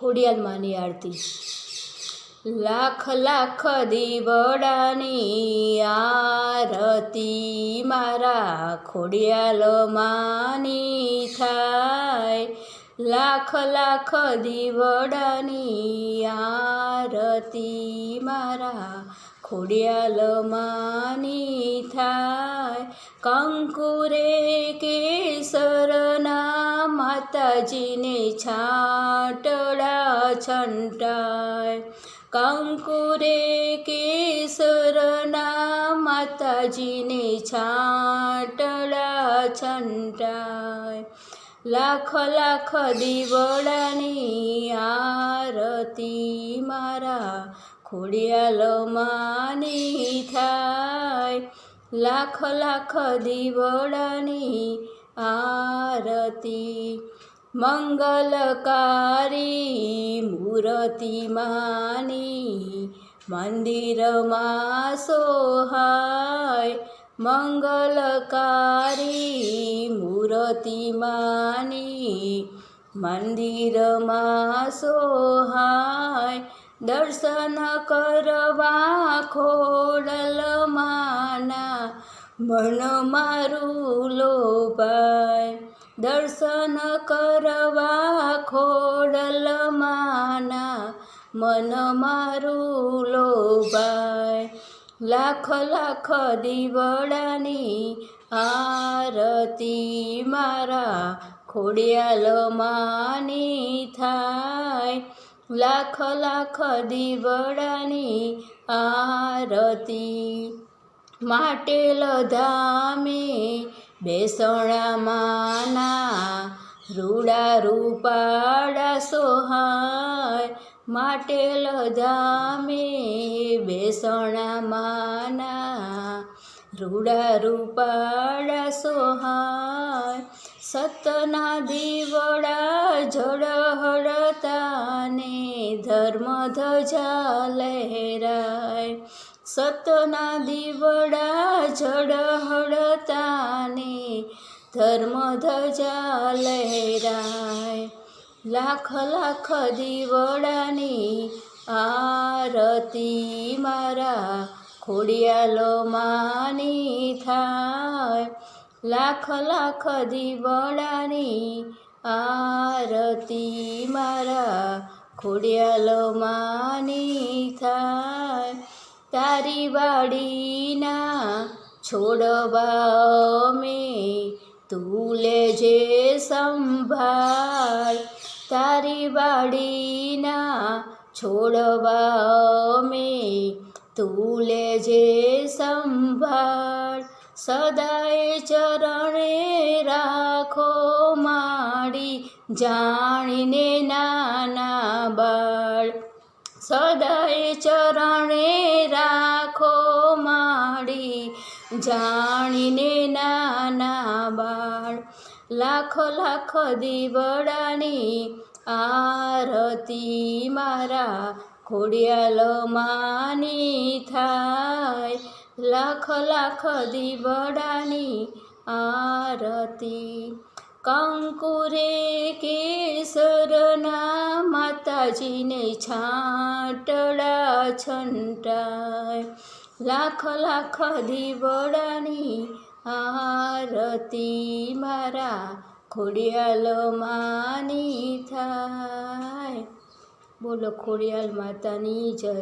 ખોડિયાલમાંની આરતી. લાખ લાખ દીવડાની આરતી મારા ખોડિયાલ માની થાય. લાખ લાખ દીવડાની આરતી મારા ખોડિયાલ માની થાય. કંકુરે કેસરના માતાજીને છાંટડા છંટાય. કંકુરે કેસરના માતાજીને છાંટડા છંટાય. લાખ લાખ દીવડાની આરતી મારા ખોડિયાલ માની થાય. લાખ લાખ દીવડાની આરતી મંગલકારી મૂર્તિ માની મંદિરમાં સોહાય મંગલકારી મૂર્તિ માની મંદિરમાં સોહાય દર્શન કરવા ખોડલ માના મન મારું લોભાય દર્શન કરવા ખોડલ માના, મન મારું લોભાય. લાખ લાખ દીવડાની આરતી મારા ખોડિયાલ માની થાય. લાખ લાખ દીવડાની આરતી, માટેલ ધામે બેસણા માના રૂડા રૂપાડા સોહાય માટેલ લધામે બેસણા માના રૂડા રૂપાડા સોહાય સતના દીવડા જળહળતાને ધર્મ ધજા લહેરાય સતના દીવડા જળહળતાને ધર્મ ધજા લહેરાય લાખ લાખ દીવડાની આરતી મારા ખોડિયાલો માની થાય. લાખ લાખ દીવડાની આરતી મારા ખોડિયાલો માની થાય. તારી વાડીના છોડવા મેં તું લેજે સંભાળ તારી વાડીના છોડવા મેં તું લેજે સંભાળ સદાય ચરણે રાખો માડી જાણીને નાના બાળ સદાય ચરણે જાણીને નાના બાળ લાખ લાખ દીવડાની આરતી મારા ખોડિયાલ માની થાય. લાખ લાખ દીવડાની આરતી કંકુરે કેસરના માતાજીને છાંટડા છંટાય. લાખ લાખ દીવડાની આરતી મારા ખોડિયાલ માની થાય બોલો ખોડિયાલ માતાની જય